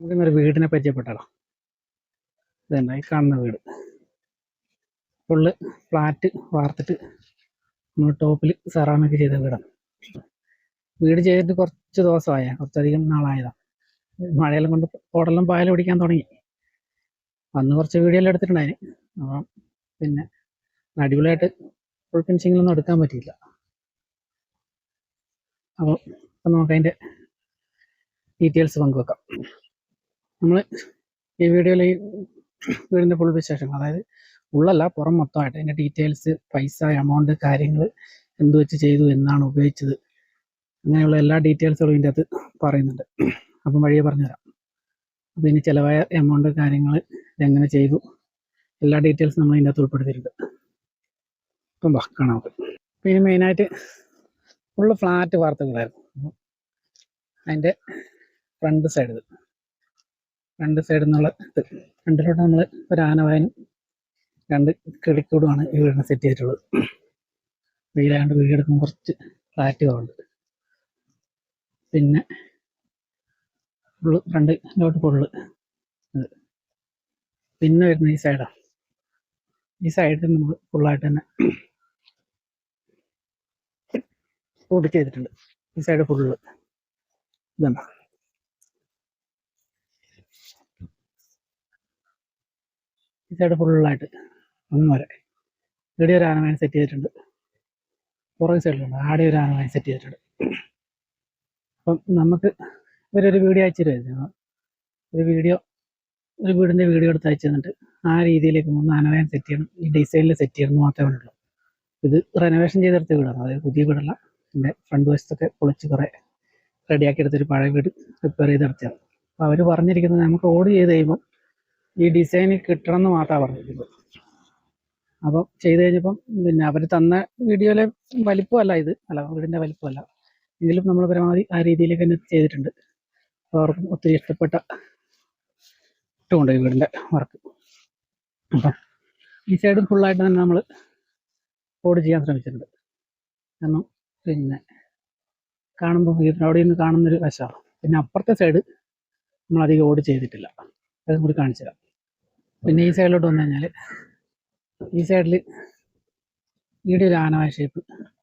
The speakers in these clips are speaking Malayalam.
ഒരു വീടിനെ പരിചയപ്പെട്ടാലോ ഇതന്നെ ഈ കാണുന്ന വീട്. ഫുള്ള് ഫ്ലാറ്റ് വാർത്തിട്ട് നമ്മൾ ടോപ്പിൽ സെറാമിക് ചെയ്ത വീടാണ്. വീട് ചെയ്തിട്ട് കുറച്ച് ദിവസമായ. കുറച്ചധികം നാളായതാണ് മഴയെല്ലാം കൊണ്ട് ഓടെല്ലാം പായൽ പിടിക്കാൻ തുടങ്ങി. അന്ന് കുറച്ച് വീഡിയോ എല്ലാം എടുത്തിട്ടുണ്ടായിന്. അപ്പം പിന്നെ അടിപൊളിയായിട്ട് ഫുൾ ഫിനിഷിങ്ങിലൊന്നും എടുക്കാൻ പറ്റിയില്ല. അപ്പോൾ നമുക്ക് അതിന്റെ ഡീറ്റെയിൽസ് പങ്കുവെക്കാം. നമ്മൾ ഈ വീഡിയോയിൽ ഈ വീടിന്റെ ഫുൾ വിശേഷം അതായത് ഉള്ളല്ല പുറം മൊത്തമായിട്ട്. അതിന്റെ ഡീറ്റെയിൽസ് പൈസ എമൗണ്ട് കാര്യങ്ങൾ എന്ത് വെച്ച് ചെയ്തു എന്നാണ് ഉപയോഗിച്ചത്. അങ്ങനെയുള്ള എല്ലാ ഡീറ്റെയിൽസുകളും ഇതിന്റെ അകത്ത് പറയുന്നുണ്ട്. അപ്പം വഴിയെ പറഞ്ഞുതരാം. അപ്പോൾ ഇനി ചിലവായ എമൗണ്ട് കാര്യങ്ങൾ എങ്ങനെ ചെയ്തു എല്ലാ ഡീറ്റെയിൽസും നമ്മൾ ഇതിന്റെ അകത്ത് ഉൾപ്പെടുത്തിയിട്ടുണ്ട്. അപ്പം അവർ പിന്നെ മെയിനായിട്ട് ഫുള്ള് ഫ്ലാറ്റ് വാർത്തകളായിരുന്നു. അതിന്റെ ഫ്രണ്ട് സൈഡ് ഇത് ഫ്രണ്ട് സൈഡിൽ നിന്നുള്ള ഇത്. രണ്ടിലോട്ട് നമ്മൾ ഒരു ആനവായനും രണ്ട് കിളിക്കൂടുമാണ് ഈ വീടിനെ സെറ്റ് ചെയ്തിട്ടുള്ളത്. വീടാണ്ട് വീടെടുക്കുമ്പോൾ കുറച്ച് ഫ്ലാറ്റ് കുറവുണ്ട് പിന്നെ ഫുള്ള് ഫ്രണ്ടിലോട്ട് ഫുള്ള് ഇത്. പിന്നെ വരുന്ന ഈ സൈഡാണ് ഈ സൈഡിൽ നമ്മൾ ഫുള്ളായിട്ട് തന്നെ കൂടി ചെയ്തിട്ടുണ്ട് ഈ സൈഡ് ഫുള്ള് ഇതുണ്ടോ ഈ സൈഡ് ഫുള്ളായിട്ട് ഒന്നും വരെ ഇവിടെ ഒരു ആനവാൻ സെറ്റ് ചെയ്തിട്ടുണ്ട്. പുറകെ സൈഡിലുണ്ട് ആടെ ഒരു ആനവാൻ സെറ്റ് ചെയ്തിട്ടുണ്ട്. അപ്പം നമുക്ക് ഇവരൊരു വീഡിയോ അയച്ചു തരുമായിരുന്നു ഒരു വീഡിയോ ഒരു വീടിന്റെ വീഡിയോ എടുത്ത് അയച്ചു തന്നിട്ട് ആ രീതിയിലേക്ക് മൂന്ന് ആനവാൻ സെറ്റ് ചെയ്യണം. ഈ ഡിസൈനിൽ സെറ്റ് ചെയ്യണം മാത്രമേ ഉള്ളൂ. ഇത് റെനോവേഷൻ ചെയ്തെടുത്ത വീടാണ്. അതായത് പുതിയ വീടല്ല. എന്റെ ഫ്രണ്ട് വശത്തൊക്കെ പൊളിച്ച് കുറേ റെഡിയാക്കി എടുത്തൊരു പഴയ വീട് റിപ്പയർ ചെയ്തെടുത്തതാണ് അപ്പോൾ അവർ പറഞ്ഞിരിക്കുന്നത് നമുക്ക് ഓർഡർ ചെയ്ത് കഴിയുമ്പോൾ ഈ ഡിസൈനിൽ കിട്ടണം എന്ന് മാത്രമാണ് പറഞ്ഞിരിക്കുന്നത്. അപ്പം ചെയ്ത് കഴിഞ്ഞപ്പം പിന്നെ അവർ തന്ന വീഡിയോയിലെ വലിപ്പമല്ല ഇത്. അല്ല വീടിന്റെ വലിപ്പമല്ല. എങ്കിലും നമ്മൾ പരമാവധി ആ രീതിയിലേക്ക് തന്നെ ചെയ്തിട്ടുണ്ട്. അപ്പോൾ അവർക്കും ഒത്തിരി ഇഷ്ടപ്പെട്ട ഇട്ടുകൊണ്ട് ഈ വീടിന്റെ വർക്ക് അപ്പം ഈ സൈഡും ഫുള്ളായിട്ട് തന്നെ നമ്മൾ കോഡ് ചെയ്യാൻ ശ്രമിച്ചിട്ടുണ്ട്. കാരണം പിന്നെ കാണുമ്പോൾ അവിടെ നിന്ന് കാണുന്നൊരു വശമാണ്. പിന്നെ അപ്പുറത്തെ സൈഡ് നമ്മൾ അധികം ഓട് ചെയ്തിട്ടില്ല. അതും കൂടി കാണിച്ചു തരാം. പിന്നെ ഈ സൈഡിലോട്ട് വന്നു കഴിഞ്ഞാൽ ഈ സൈഡിൽ ഇവിടെ ഒരു ആനമായ ഷേപ്പ്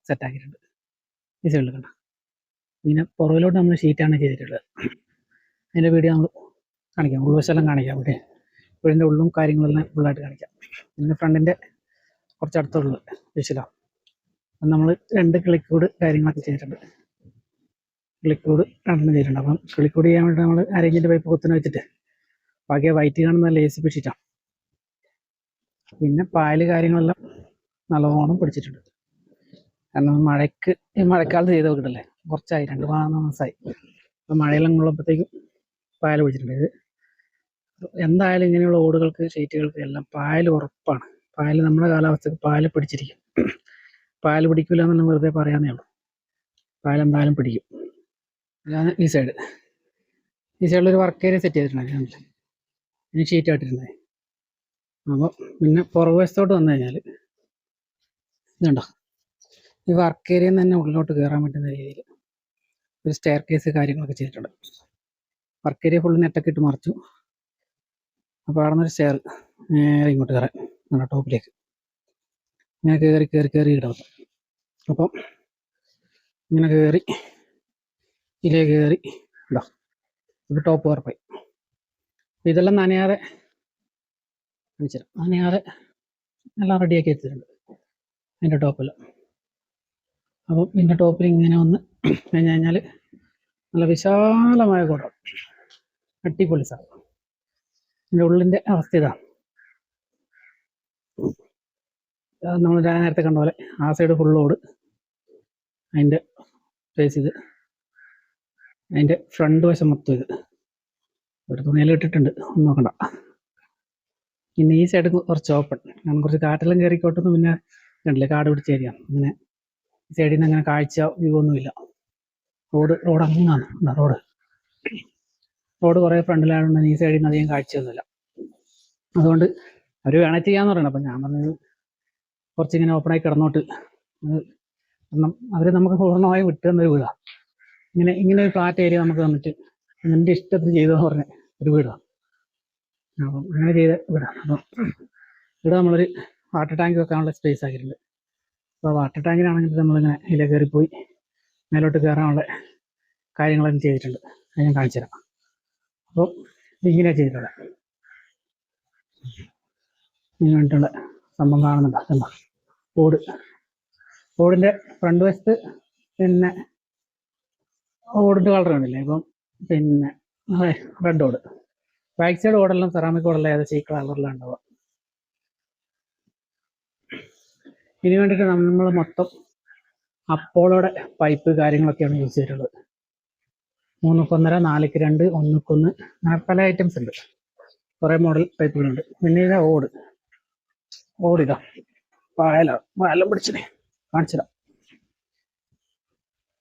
സെറ്റാക്കിയിട്ടുണ്ട് ഈ സൈഡിൽ കണ്ട? പിന്നെ പുറകിലോട്ട് നമ്മൾ ഷീറ്റാണ് ചെയ്തിട്ടുള്ളത്. അതിന്റെ വീഡിയോ നമ്മൾ കാണിക്കാം. ഉൾവശമെല്ലാം കാണിക്കാം ഇവിടെ വീടിന്റെ ഉള്ളും കാര്യങ്ങളെല്ലാം ഫുള്ളായിട്ട് കാണിക്കാം. പിന്നെ ഫ്രണ്ടിന്റെ കുറച്ച് അടുത്തുള്ള വിശലാണ് നമ്മൾ രണ്ട് കിളിക്കൂട് കാര്യങ്ങളൊക്കെ ചെയ്തിട്ടുണ്ട്. കിളിക്കൂട് രണ്ടെണ്ണം ചെയ്തിട്ടുണ്ട്. അപ്പം കിളിക്കൂട് ചെയ്യാൻ വേണ്ടി നമ്മൾ അരേഞ്ചിന്റെ പൈപ്പ് കുത്തുന്ന വെച്ചിട്ട് ബാക്കി വൈറ്റ് കാണുന്ന നല്ല ലേസി പിടിച്ചിട്ടാണ് പിന്നെ പായൽ കാര്യങ്ങളെല്ലാം നല്ലോണം പിടിച്ചിട്ടുണ്ട്. കാരണം മഴയ്ക്ക് ഈ മഴക്കാലത്ത് ചെയ്ത് നോക്കിട്ടല്ലേ കുറച്ചായി രണ്ട് മൂന്ന് മാസമായി അപ്പം മഴയെല്ലാം കൊള്ളുമ്പോഴത്തേക്കും പായൽ പിടിച്ചിട്ടുണ്ട്. ഇത് എന്തായാലും ഇങ്ങനെയുള്ള ഓടുകൾക്ക് ഷീറ്റുകൾക്ക് എല്ലാം പായൽ ഉറപ്പാണ്. പായൽ നമ്മുടെ കാലാവസ്ഥക്ക് പായൽ പിടിച്ചിരിക്കും. പായൽ പിടിക്കില്ല എന്നുള്ള വെറുതെ പറയാന്നേ ഉള്ളൂ. പായൽ എന്തായാലും പിടിക്കും. ഈ സൈഡ് ഈ സൈഡിൽ ഒരു വർക്ക് ഏരിയ സെറ്റ് ചെയ്തിട്ടുണ്ട് ഇനി ഷീറ്റ് ആയിട്ടിരുന്നത് അപ്പോൾ പിന്നെ പുറകുവശത്തോട്ട് വന്നു കഴിഞ്ഞാൽ ഇതുണ്ടോ? ഈ വർക്ക് ഏരിയയിൽ നിന്ന് തന്നെ ഉള്ളിലോട്ട് കയറാൻ പറ്റുന്ന രീതിയിൽ ഒരു സ്റ്റെയർ കേസ് കാര്യങ്ങളൊക്കെ ചെയ്തിട്ടുണ്ട്. വർക്ക് ഏരിയ ഫുള്ള് നെറ്റൊക്കെ ഇട്ട് മറിച്ചു. അപ്പോൾ അവിടെ നിന്നൊരു സ്റ്റെയർ നേരെ ഇങ്ങോട്ട് കയറാൻ നമ്മുടെ ടോപ്പിലേക്ക് ഇങ്ങനെ കയറി കയറി കയറി ഇടാം അപ്പം ഇങ്ങനെ കയറി ഇതിലേ കയറി ഇടാം ഇത് ടോപ്പ് കയറിപ്പോയി ഇതെല്ലാം നനയാതെ കാണിച്ചുതരാം. നനയാതെ എല്ലാം റെഡിയാക്കി വെച്ചിട്ടുണ്ട്. അതിന്റെ ടോപ്പെല്ലാം അപ്പം ഇതിന്റെ ടോപ്പിൽ ഇങ്ങനെ ഒന്ന് കഴിഞ്ഞ് കഴിഞ്ഞാൽ നല്ല വിശാലമായ കൂടം അട്ടിപ്പൊളി സാർ ഇതിന്റെ ഉള്ളിന്റെ അവസ്ഥ ഇതാണ് നമ്മൾ നേരത്തെ കണ്ട പോലെ ആ സൈഡ് ഫുൾ ലോഡ് അതിന്റെ ഫേസ് ഇത്. അതിന്റെ ഫ്രണ്ട് വശം മൊത്തം ഇത്. ഒരു തുണിയെല്ലാം ഇട്ടിട്ടുണ്ട്. ഒന്നും നോക്കണ്ട. പിന്നെ ഈ സൈഡ് കുറച്ച് ഓപ്പൺ കാരണം കുറച്ച് കാറ്റെല്ലാം കയറിക്കോട്ടെന്ന് പിന്നെ കണ്ടില്ലേ കാട് പിടിച്ച ഏരിയ അങ്ങനെ ഈ സൈഡിൽ നിന്ന് അങ്ങനെ കാഴ്ച വ്യൂ ഒന്നുമില്ല. റോഡ് റോഡ് അങ്ങാണ് റോഡ് റോഡ് കുറേ ഫ്രണ്ടിലായതുകൊണ്ട് ഈ സൈഡിൽ നിന്ന് അധികം കാഴ്ചയൊന്നുമില്ല. അതുകൊണ്ട് അവർ വേണേ ചെയ്യാന്ന് പറയണം. അപ്പം ഞാൻ പറഞ്ഞത് കുറച്ചിങ്ങനെ ഓപ്പണായി കിടന്നോട്ട്. കാരണം അവർ നമുക്ക് പൂർണമായും വിട്ടു തന്നൊരു വീടാണ് ഇങ്ങനെ ഇങ്ങനെ ഒരു ഫ്ലാറ്റ് ഏരിയ നമുക്ക് തന്നിട്ട് എന്റെ ഇഷ്ടത്തിന് ചെയ്തു പറഞ്ഞ പറഞ്ഞ് ഒരു വീടാണ് അപ്പം അങ്ങനെ ചെയ്ത വീടാണ് അപ്പം ഇവിടെ നമ്മളൊരു വാട്ടർ ടാങ്ക് വെക്കാനുള്ള സ്പേസ് ആക്കിയിട്ടുണ്ട്. അപ്പോൾ വാട്ടർ ടാങ്കിനാണെങ്കിൽ നമ്മളിങ്ങനെ ഇതിലെ കയറിപ്പോയി മേലോട്ട് കയറാനുള്ള കാര്യങ്ങളൊക്കെ ചെയ്തിട്ടുണ്ട്. അത് ഞാൻ കാണിച്ചു തരാം. അപ്പോൾ ഇങ്ങനെയാണ് ചെയ്തിട്ടുള്ളത് ഇങ്ങനെ വേണ്ടിയിട്ടുള്ള സംഭവം കാണുന്നുണ്ട്? എന്താ ഓട് ഓടിന്റെ ഫ്രണ്ട് വശത്ത് പിന്നെ ഓടിന്റെ കളർ കണ്ടില്ലേ? ഇപ്പം പിന്നെ റെഡ് ഓട് ബാക്ക് സൈഡ് ഓടെല്ലാം സെറാമിക് ഓടെല്ലാം ഏകദേശം ഈ കളറിലാണ് ഉണ്ടാവുക ഇനി വേണ്ടിയിട്ട് നമ്മൾ മൊത്തം അപ്പോളോടെ പൈപ്പ് കാര്യങ്ങളൊക്കെയാണ് യൂസ് ചെയ്തിട്ടുള്ളത്. മൂന്നുക്കൊന്നര നാലിക്ക് രണ്ട് ഒന്നുക്കൊന്ന് അങ്ങനെ പല ഐറ്റംസ് ഉണ്ട്. കുറേ മോഡൽ പൈപ്പുകളുണ്ട് പിന്നെ ഇതാ ഓട്. ഓടിതാ പായലാണ്. പായലം പിടിച്ചിട്ടേ കാണിച്ചിടാം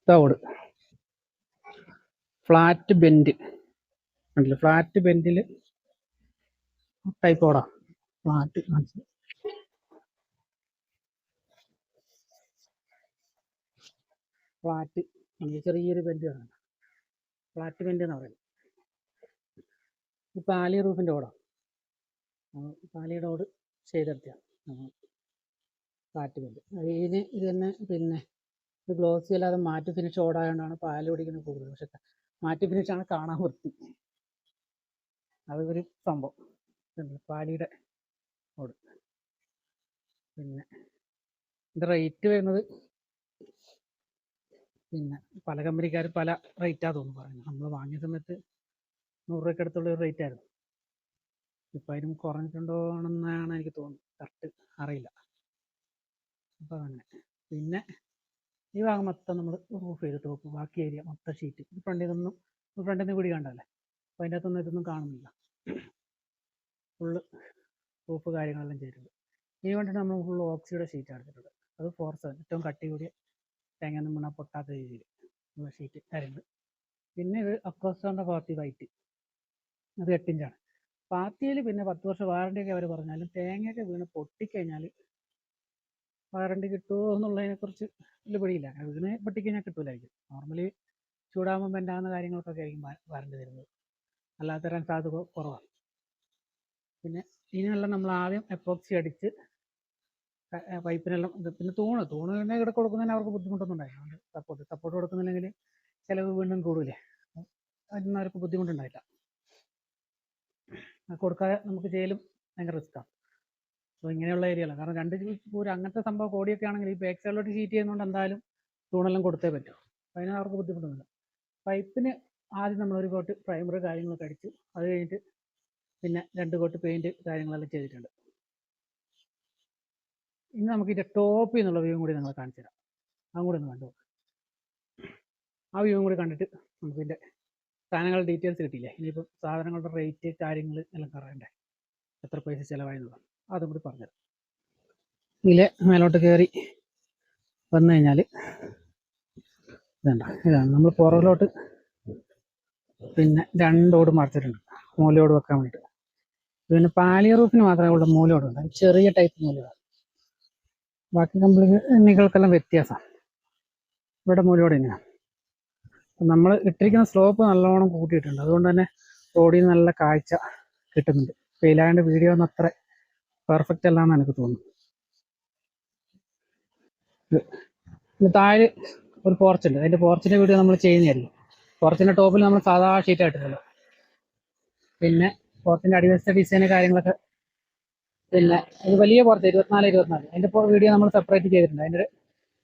ഇതാ ഓട്. ഫ്ലാറ്റ് ബെൻഡ് ഉണ്ടല്ലോ ഫ്ലാറ്റ് ബെൻഡിൽ ടൈപ്പ് ഓടാ ഫ്ലാറ്റ് ഫ്ലാറ്റ് ചെറിയൊരു ബെൻഡ് കാണാം. ഫ്ലാറ്റ് ബെൻഡ് എന്ന് പറയുന്നത്. ഈ പാലി റൂഫിന്റെ ഓടാം പാലിയുടെ ഓട് ചെയ്തെടുത്ത ഫ്ലാറ്റ് ബെൻഡ് ഇതിന് ഇത് തന്നെ പിന്നെ ഇത് ഗ്ലോസി അല്ലാതെ മാറ്റ് ഫിനിഷ് ഓടായതുകൊണ്ടാണ് പാൽ പിടിക്കുന്നത് കൂടുതൽ. പക്ഷെ മാറ്റ് ഫിനിഷാണ് കാണാൻ വൃത്തി. അത് ഒരു സംഭവം പാലിയുടെ പിന്നെ ഇതിന്റെ റേറ്റ് വരുന്നത് പിന്നെ പല കമ്പനിക്കാർ പല റേറ്റാ തോന്നുന്നു പറയുന്നത്. നമ്മൾ വാങ്ങിയ സമയത്ത് നൂറ് രൂപയ്ക്ക് അടുത്തുള്ള ഒരു റേറ്റ് ആയിരുന്നു. ഇപ്പം അതിനും കുറഞ്ഞിട്ടുണ്ടോ ആണെന്നാണ് എനിക്ക് തോന്നുന്നത്. കറക്റ്റ് അറിയില്ല. അപ്പോൾ അങ്ങനെ. പിന്നെ ഈ ഭാഗം മൊത്തം നമ്മൾ റൂഫ് ചെയ്തിട്ട് നോക്കും ബാക്കി ഏരിയ മൊത്തം ഷീറ്റ് ഇത് ഫ്രണ്ടിൽ നിന്നും ഫ്രണ്ടിൽ നിന്ന് കൂടി കണ്ടല്ലേ അപ്പോൾ അതിന്റെ അകത്തൊന്നും ഇതൊന്നും കാണുന്നില്ല. ഫുള്ള് റൂഫ് കാര്യങ്ങളെല്ലാം ചെയ്തിട്ടുണ്ട്. ഇനി വേണ്ടിയിട്ട് നമ്മൾ ഫുൾ ഓക്സിയുടെ ഷീറ്റ് എടുത്തിട്ടുണ്ട് അത് ഫോർ സെവൻ ഏറ്റവും കട്ടി കൂടിയ തേങ്ങ വീണാൽ പൊട്ടാത്ത രീതിയിൽ ഉള്ള ഷീറ്റ് കാര്യങ്ങൾ. പിന്നെ ഇത് അക്രോസ്റ്റോറിന്റെ പാർട്ടി വൈറ്റ് അത് എട്ടിഞ്ചാണ് പാർട്ടിയിൽ പിന്നെ പത്ത് വർഷം വാറണ്ടി ഒക്കെ അവർ പറഞ്ഞാലും തേങ്ങയൊക്കെ വീണ് പൊട്ടിക്കഴിഞ്ഞാൽ വാറണ്ടി കിട്ടുമോ എന്നുള്ളതിനെ കുറിച്ച് വലിയ പിടിയില്ല. വീണ് പൊട്ടിക്കഴിഞ്ഞാൽ കിട്ടൂലായിരിക്കും. നോർമലി ചൂടാകുമ്പോൾ ബെൻഡാകുന്ന കാര്യങ്ങൾക്കൊക്കെ ആയിരിക്കും വാറണ്ടി തരുന്നത് അല്ലാതെ തരാൻ സാധ്യത കുറവാണ് പിന്നെ ഇതിനെല്ലാം നമ്മൾ ആദ്യം എപ്പോക്സി അടിച്ച് പൈപ്പിനെല്ലാം ഇത് പിന്നെ തൂണ് തൂണ് തന്നെ ഇവിടെ കൊടുക്കുന്നതിന് അവർക്ക് ബുദ്ധിമുട്ടൊന്നും ഉണ്ടായില്ല സപ്പോർട്ട് സപ്പോർട്ട് കൊടുക്കുന്നില്ലെങ്കിൽ ചിലവ് വീണ്ടും കൂടൂലേ അതിനൊന്നും അവർക്ക് ബുദ്ധിമുട്ടുണ്ടായില്ല കൊടുക്കാതെ നമുക്ക് ചെയ്യലും ഭയങ്കര റിസ്ക്കാണ് അപ്പോൾ ഇങ്ങനെയുള്ള ഏരിയകളാണ് കാരണം രണ്ട് പൂരം അങ്ങനത്തെ സംഭവം കോടിയൊക്കെ ആണെങ്കിൽ ഈ ബാക്ക് സൈഡിലോട്ട് ഷീറ്റ് ചെയ്യുന്നതുകൊണ്ട് എന്തായാലും തൂണെല്ലാം കൊടുത്തേ പറ്റൂ. അതിന് അവർക്ക് ബുദ്ധിമുട്ടൊന്നുമില്ല. പൈപ്പിന് ആദ്യം നമ്മൾ ഒരു കോട്ട് പ്രൈമറി കാര്യങ്ങളൊക്കെ അടിച്ചു അത് കഴിഞ്ഞിട്ട് പിന്നെ രണ്ട് കോട്ട് പെയിന്റ് കാര്യങ്ങളെല്ലാം ചെയ്തിട്ടുണ്ട്. ഇനി നമുക്ക് ഇതിന്റെ ടോപ്പിൽ നിന്നുള്ള വ്യൂ കൂടി നിങ്ങളെ കാണിച്ചു തരാം. അതും കൂടി ഒന്ന് കണ്ടു. ആ വ്യൂ കൂടി കണ്ടിട്ട് നമുക്ക് ഇതിന്റെ സാധനങ്ങളുടെ ഡീറ്റെയിൽസ് കിട്ടിയില്ലേ? ഇനിയിപ്പം സാധനങ്ങളുടെ റേറ്റ് കാര്യങ്ങൾ എല്ലാം പറയണ്ടേ? എത്ര പൈസ ചിലവായെന്നുള്ളത് അതും കൂടി പറഞ്ഞുതരാം. ഇതിലെ മേലോട്ട് കയറി വന്നു കഴിഞ്ഞാൽ ഇതണ്ട? ഇതാണ് നമ്മൾ പുറകിലോട്ട് പിന്നെ രണ്ടോട് മറച്ചിട്ടുണ്ട്. മൂലയോട് വെക്കാൻ വേണ്ടിയിട്ട്. പിന്നെ പാലിയ റൂഫിന് മാത്രമേ ഉള്ള മൂലയോട് ഉണ്ട് ചെറിയ ടൈപ്പ് മൂലയോട് ബാക്കി കമ്പനികൾക്കെല്ലാം വ്യത്യാസമാണ് ഇവിടെ മൂലയോട് തന്നെയാണ് നമ്മൾ ഇട്ടിരിക്കുന്ന സ്ലോപ്പ് നല്ലോണം കൂട്ടിയിട്ടുണ്ട്. അതുകൊണ്ട് തന്നെ റോഡിൽ നല്ല കാഴ്ച കിട്ടുന്നുണ്ട്. വെയിലായതുകൊണ്ട് വീഡിയോ ഒന്നും അത്ര പെർഫെക്റ്റ് അല്ല എന്ന് എനിക്ക് തോന്നുന്നു. താഴെ ഒരു പോർച്ച് ഉണ്ട്. അതിന്റെ പോർച്ചിന്റെ വീഡിയോ നമ്മൾ ചെയ്യുന്നതായിരിക്കും പോർച്ചിന്റെ ടോപ്പിൽ നമ്മൾ സാധാ ഷീറ്റ് ആയിട്ടില്ലല്ലോ പിന്നെ പോർച്ചിന്റെ അടിവശത്തെ ഡിസൈൻ കാര്യങ്ങളൊക്കെ പിന്നെ ഇത് വലിയ പോർച്ച് ഇരുപത്തിനാല് ഇരുപത്തിനാല്. അതിന്റെ വീഡിയോ നമ്മൾ സെപ്പറേറ്റ് ചെയ്തിട്ടുണ്ട്. അതിന്റെ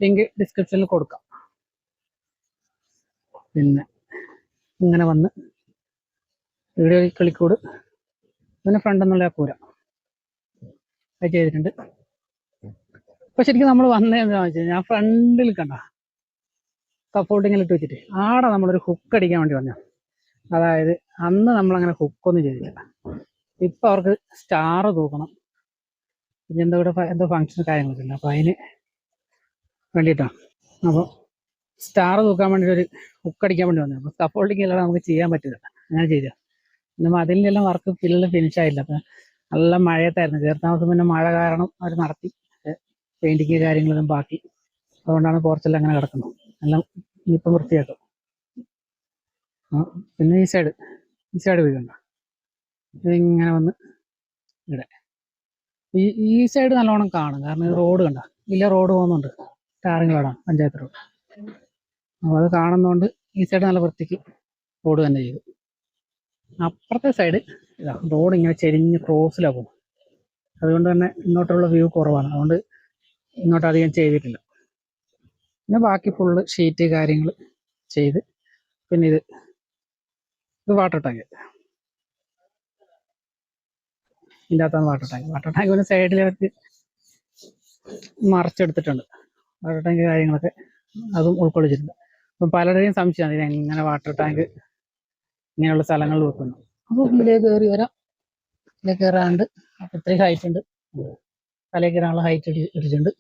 ലിങ്ക് ഡിസ്ക്രിപ്ഷനിൽ കൊടുക്കാം. പിന്നെ ഇങ്ങനെ വന്ന് വീഡിയോ കളിക്കൂട് പിന്നെ ഫ്രണ്ട് എന്നുള്ള പൂരം. അത് ചെയ്തിട്ടുണ്ട്. അപ്പൊ ശരിക്കും നമ്മൾ വന്നതെന്താണെന്ന് വെച്ചാൽ ഞാൻ ഫ്രണ്ടിൽ കണ്ട കപ്പോൾട്ടിങ്ങിൽ ഇട്ട് വെച്ചിട്ട് ആടെ നമ്മളൊരു ഹുക്ക് അടിക്കാൻ വേണ്ടി വന്നു അതായത് അന്ന് നമ്മൾ അങ്ങനെ ഹുക്കൊന്നും ചെയ്തില്ല. ഇപ്പൊ അവർക്ക് സ്റ്റാർ തൂക്കണം. പിന്നെ എന്തോ ഫ- എന്തോ ഫങ്ഷൻ കാര്യങ്ങളൊക്കെ ഉണ്ട്. അപ്പൊ അതിന് വേണ്ടിയിട്ടാണ് അപ്പോൾ സ്റ്റാർ തൂക്കാൻ വേണ്ടി ഒരു ഹുക്ക് അടിക്കാൻ വേണ്ടി വന്നു അപ്പോൾ കഫോൾഡിങ് എല്ലാം നമുക്ക് ചെയ്യാൻ പറ്റില്ല അങ്ങനെ ചെയ്ത പിന്നെ എല്ലാം വർക്ക് ഫില്ല് ഫിനിഷ് ആയില്ല. അപ്പം നല്ല മഴയത്തായിരുന്നു. കയറി താമസം പിന്നെ മഴ കാരണം അവർ നടത്തി. പെയിന്റിങ് കാര്യങ്ങളും ബാക്കി. അതുകൊണ്ടാണ് പോർച്ചെല്ലാം അങ്ങനെ കിടക്കുന്നത്. എല്ലാം ഇനിയിപ്പം വൃത്തിയാക്കും. പിന്നെ ഈ സൈഡ് ഈ സൈഡ് വീടുണ്ട ഇതിങ്ങനെ വന്ന് ഇവിടെ. ഈ ഈ സൈഡ് നല്ലോണം കാണും. കാരണം ഈ റോഡ് കണ്ട. ഇല്ല റോഡ് പോകുന്നുണ്ട്. ടാറിങ് റോഡാണ് പഞ്ചായത്ത് റോഡ് അപ്പോൾ അത് കാണുന്നതുകൊണ്ട് ഈ സൈഡ് നല്ല വൃത്തിക്ക് റോഡ് തന്നെ ചെയ്തു. അപ്പുറത്തെ സൈഡ് ഇതാ റോഡ് ഇങ്ങനെ ചെരിഞ്ഞ് ക്രോസിലാണ് പോകും അതുകൊണ്ട് തന്നെ ഇങ്ങോട്ടുള്ള വ്യൂ കുറവാണ്. അതുകൊണ്ട് ഇങ്ങോട്ട് അധികം ചെയ്തിട്ടില്ല. പിന്നെ ബാക്കി ഫുള്ള് ഷീറ്റ് കാര്യങ്ങൾ ചെയ്ത് പിന്നെ ഇത് ഇത് വാട്ടർ ടാങ്ക് ഇതിന്റെ അകത്താണ് വാട്ടർ ടാങ്ക് വാട്ടർ ടാങ്ക് പിന്നെ സൈഡിലേക്ക് മറച്ചെടുത്തിട്ടുണ്ട്. വാട്ടർ ടാങ്ക് കാര്യങ്ങളൊക്കെ അതും ഉൾക്കൊള്ളിച്ചിട്ടുണ്ട്. അപ്പം പലരുടെയും സംശയമാണ് ഇത് എങ്ങനെ വാട്ടർ ടാങ്ക് ഇങ്ങനെയുള്ള സ്ഥലങ്ങളിൽ വെക്കുന്നു. അപ്പോൾ ഇതിലേക്ക് കയറി വരാം. ഇതിലേക്ക് കയറാണ്ട് അപ്പം ഇത്രയും ഹൈറ്റ് ഉണ്ട്. തലയിൽ കയറാനുള്ള ഹൈറ്റ് ഇട്ടിട്ടുണ്ട്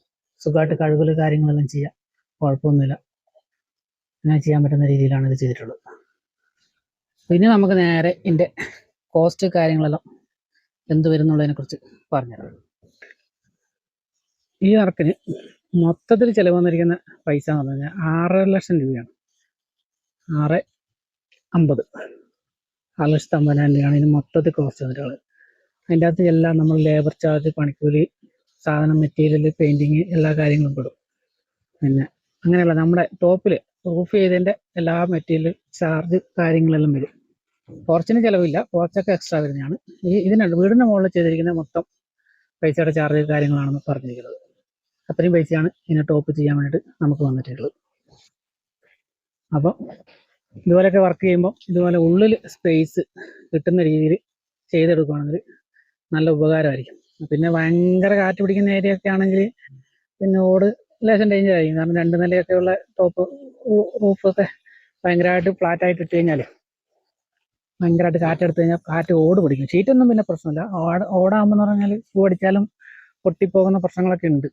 സുഖമായിട്ട് കഴുകൽ കാര്യങ്ങളെല്ലാം ചെയ്യാം. കുഴപ്പമൊന്നുമില്ല. അങ്ങനെ ചെയ്യാൻ പറ്റുന്ന രീതിയിലാണ് ഇത് ചെയ്തിട്ടുള്ളത്. പിന്നെ നമുക്ക് നേരെ ഇതിന്റെ കോസ്റ്റ് കാര്യങ്ങളെല്ലാം എന്ത് വരുന്നുള്ളതിനെ കുറിച്ച് പറഞ്ഞുതരാം. ഈ വർക്കിന് മൊത്തത്തിൽ ചിലവ് വന്നിരിക്കുന്ന പൈസ എന്ന് പറഞ്ഞു കഴിഞ്ഞാൽ ആറര ലക്ഷം രൂപയാണ്. ആറ് അമ്പത്. അമ്പതിനായിരം രൂപയാണ് ഇതിന് മൊത്തത്തിൽ കോസ്റ്റ് വന്നിട്ടുള്ളത് അതിന്റെ അകത്ത് എല്ലാം നമ്മൾ ലേബർ ചാർജ് പണിക്കൂലി സാധനം മെറ്റീരിയൽ പെയിന്റിങ് എല്ലാ കാര്യങ്ങളും പെടും. പിന്നെ അങ്ങനെയല്ല നമ്മുടെ ടോപ്പിൽ പ്രൂഫ് ചെയ്തതിന്റെ എല്ലാ മെറ്റീരിയൽ ചാർജ് കാര്യങ്ങളെല്ലാം വരും. പോർച്ചിന് ചിലവില്ല പോർച്ചൊക്കെ എക്സ്ട്രാ വരുന്നതാണ്. ഈ ഇതിനുണ്ട് വീടിന്റെ മുകളിൽ ചെയ്തിരിക്കുന്ന മൊത്തം പൈസയുടെ ചാർജ് കാര്യങ്ങളാണെന്ന് പറഞ്ഞിരിക്കുന്നത്. അത്രയും പൈസയാണ് ഇതിനെ ടോപ്പ് ചെയ്യാൻ വേണ്ടിയിട്ട് നമുക്ക് വന്നിട്ടുള്ളത്. അപ്പം ഇതുപോലെയൊക്കെ വർക്ക് ചെയ്യുമ്പോൾ ഇതുപോലെ ഉള്ളിൽ സ്പേസ് കിട്ടുന്ന രീതിയിൽ ചെയ്തെടുക്കുകയാണെങ്കിൽ നല്ല ഉപകാരമായിരിക്കും. പിന്നെ ഭയങ്കര കാറ്റ് പിടിക്കുന്ന ഏരിയ ഒക്കെ ആണെങ്കിൽ പിന്നെ ഓട് ലേശം ഡേഞ്ചർ ആയിരിക്കും. കാരണം രണ്ട് നിലയൊക്കെയുള്ള ടോപ്പ് റൂഫൊക്കെ ഭയങ്കരമായിട്ട് ഫ്ലാറ്റ് ആയിട്ട് ഇട്ട് കഴിഞ്ഞാൽ ഭയങ്കരമായിട്ട് കാറ്റെടുത്ത് കഴിഞ്ഞാൽ കാറ്റ് ഓട് പിടിക്കും. ഷീറ്റൊന്നും പിന്നെ പ്രശ്നമില്ല. ഓട് ഓടാകുമ്പോൾ പറഞ്ഞാൽ പൂ അടിച്ചാലും പൊട്ടിപ്പോകുന്ന പ്രശ്നങ്ങളൊക്കെ ഉണ്ട്.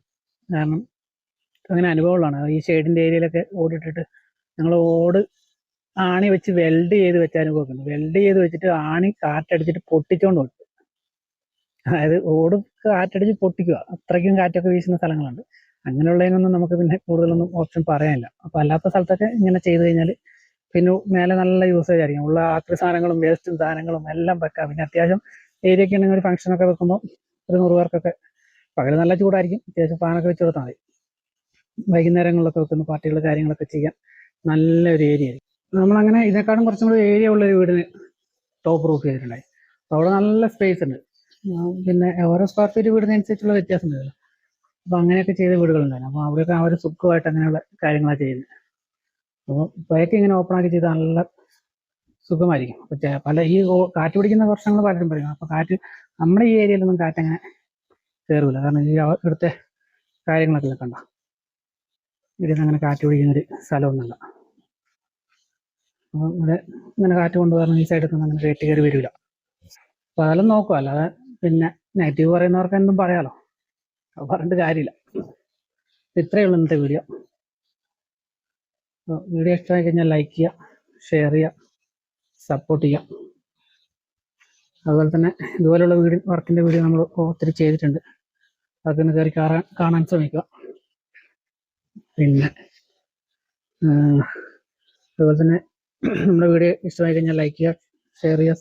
കാരണം അങ്ങനെ അനുഭവമുള്ളതാണ്. ഈ ഷെയ്ഡിന്റെ ഏരിയയിലൊക്കെ ഓടിട്ടിട്ട് ഞങ്ങൾ ഓട് ആണി വെച്ച് വെൽഡ് ചെയ്ത് വെച്ച കുഴപ്പമില്ല വെൽഡ് ചെയ്ത് വെച്ചിട്ട് ആണി കാറ്റടിച്ചിട്ട് പൊട്ടിച്ചോണ്ട് പോയി അതായത് ഓട് കാറ്റടിച്ച് പൊട്ടിക്കുക. അത്രയ്ക്കും കാറ്റൊക്കെ വീശുന്ന സ്ഥലങ്ങളുണ്ട്. അങ്ങനെയുള്ളതിനൊന്നും നമുക്ക് പിന്നെ കൂടുതലൊന്നും ഓപ്ഷൻ പറയാനില്ല. അപ്പോൾ അല്ലാത്ത സ്ഥലത്തൊക്കെ ഇങ്ങനെ ചെയ്തു കഴിഞ്ഞാൽ പിന്നെ മേലെ നല്ല യൂസേജ് ആയിരിക്കും. ഉള്ള ആക്രി സാധനങ്ങളും വേസ്റ്റും സാധനങ്ങളും എല്ലാം വെക്കാം. പിന്നെ അത്യാവശ്യം ഏരിയ ഒക്കെ ഉണ്ടെങ്കിൽ ഒരു ഫംഗ്ഷൻ ഒക്കെ വെക്കുമ്പോൾ ഒരു നൂറ് പേർക്കൊക്കെ പകൽ നല്ല ചൂടായിരിക്കും. അത്യാവശ്യം ഫാനൊക്കെ വെച്ച് കൊടുത്താൽ മതി. വൈകുന്നേരങ്ങളിലൊക്കെ വെക്കുന്ന പാർട്ടികൾ കാര്യങ്ങളൊക്കെ ചെയ്യാൻ നല്ലൊരു ഏരിയ ആയിരിക്കും. നമ്മളങ്ങനെ ഇതിനെക്കാളും കുറച്ചും കൂടി ഏരിയ ഉള്ളൊരു വീടിന് ടോപ്പ് റൂഫ് ചെയ്തിട്ടുണ്ടായി. അപ്പോൾ അവിടെ നല്ല സ്പേസ് ഉണ്ട്. പിന്നെ ഓരോ സ്ക്വയർ ഫീറ്റ് വീടിനനുസരിച്ചുള്ള വ്യത്യാസം ഉണ്ടല്ലോ. അപ്പോൾ അങ്ങനെയൊക്കെ ചെയ്ത വീടുകളുണ്ടായിരുന്നു. അപ്പോൾ അവിടെയൊക്കെ അവർ സുഖമായിട്ട് അങ്ങനെയുള്ള കാര്യങ്ങളാണ് ചെയ്യുന്നത് അപ്പോൾ ബൈക്ക് ഇങ്ങനെ ഓപ്പൺ ആക്കി ചെയ്താൽ നല്ല സുഖമായിരിക്കും. അപ്പോൾ പല ഈ കാറ്റ് പിടിക്കുന്ന വർഷങ്ങൾ പലരും പറയും. അപ്പോൾ കാറ്റ് നമ്മുടെ ഈ ഏരിയയിലൊന്നും കാറ്റ് അങ്ങനെ കയറൂല കാരണം ഈ ഇവിടുത്തെ കാര്യങ്ങളൊക്കെ കണ്ട? ഇവിടെ അങ്ങനെ കാറ്റ് പിടിക്കുന്ന ഒരു സ്ഥലമൊന്നുമല്ല ഇവിടെ ഇങ്ങനെ കാറ്റ് കൊണ്ടുപോകാൻ ഈ സൈഡിൽ നിന്ന് അങ്ങനെ കയറ്റി കയറി വരില്ല. അപ്പൊ അതെല്ലാം നോക്കുക അല്ലാതെ പിന്നെ നെഗറ്റീവ് പറയുന്നവർക്ക് എന്തും പറയാലോ. അത് പറഞ്ഞിട്ട് കാര്യമില്ല. ഇത്രയേ ഉള്ളൂ ഇന്നത്തെ വീഡിയോ വീഡിയോ ഇഷ്ടമായി കഴിഞ്ഞാൽ ലൈക്ക് ചെയ്യുക ഷെയർ ചെയ്യുക സപ്പോർട്ട് ചെയ്യുക. അതുപോലെ തന്നെ ഇതുപോലെയുള്ള വീഡിയോ വർക്കിന്റെ വീഡിയോ നമ്മൾ ഒത്തിരി ചെയ്തിട്ടുണ്ട്. അതൊക്കെ ഒന്ന് കയറി കാണാൻ ശ്രമിക്കുക. പിന്നെ അതുപോലെ തന്നെ നമ്മുടെ വീഡിയോ ഇഷ്ടമായി കഴിഞ്ഞാൽ ലൈക്ക് ചെയ്യുക ഷെയർ ചെയ്യുക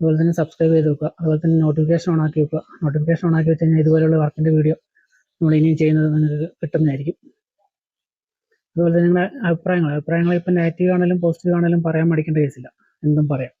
അതുപോലെ തന്നെ സബ്സ്ക്രൈബ് ചെയ്ത് വെക്കുക അതുപോലെ തന്നെ നോട്ടിഫിക്കേഷൻ ഓൺ ആക്കി വെക്കുക. നോട്ടിഫിക്കേഷൻ ഓൺ ആക്കി വെച്ച് കഴിഞ്ഞാൽ ഇതുപോലെയുള്ള വർക്കിന്റെ വീഡിയോ നമ്മൾ ഇനിയും ചെയ്യുന്നത് നിങ്ങൾക്ക് കിട്ടുന്നതായിരിക്കും. അതുപോലെ തന്നെ നിങ്ങളുടെ അഭിപ്രായങ്ങൾ അഭിപ്രായങ്ങൾ ഇപ്പം നെഗറ്റീവ് ആണെങ്കിലും പോസിറ്റീവ് ആണെങ്കിലും പറയാൻ മടിക്കേണ്ട കേസില്ല എന്തും പറയാം.